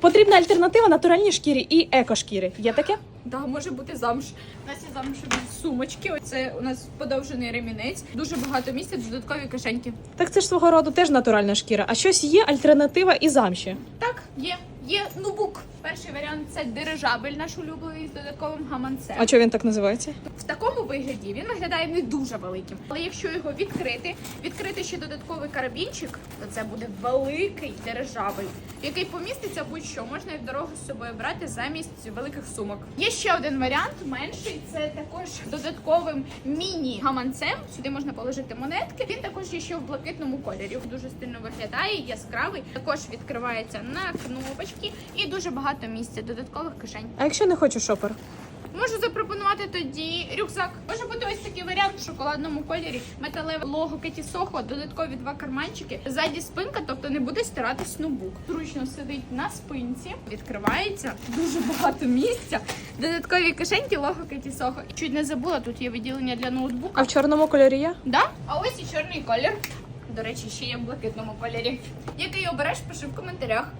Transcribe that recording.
Потрібна альтернатива натуральній шкірі і екошкірі. Є таке? Да, може бути замш. У нас є замшові сумочки. Оце у нас подовжений ремінець. Дуже багато місця, додаткові кишеньки. Так це ж свого роду теж натуральна шкіра. А щось є альтернатива і замші. Так, є. Є нубук. Перший варіант це дирижабель, наш улюблений з додатковим гаманцем. А чого він так називається? В такому вигляді він виглядає не дуже великим. Але якщо його відкрити, відкрити ще додатковий карабінчик, то це буде великий дирижабель, який поміститься будь-що. Можна і в дорогу з собою брати замість великих сумок. Є ще один варіант, менший. Це також додатковим міні-гаманцем. Сюди можна положити монетки. Він також є ще в блакитному кольорі. Дуже стильно виглядає, яскравий. Також відкривається на кнопочки і дуже багато місця додаткових кишень. А якщо не хочу шопер? Можу запропонувати тоді рюкзак. Може бути ось такий варіант в шоколадному кольорі, металеве лого Кеті Сохо, додаткові два карманчики. Ззаді спинка, тобто не буде стиратись ноутбук. Зручно сидить на спинці, відкривається дуже багато місця. Додаткові кишеньки, лого Кеті Сохо. Чуть не забула, тут є виділення для ноутбука. А в чорному кольорі є? Да? А ось і чорний колір. До речі, ще є в блакитному кольорі. Який обереш, пиши в коментарях.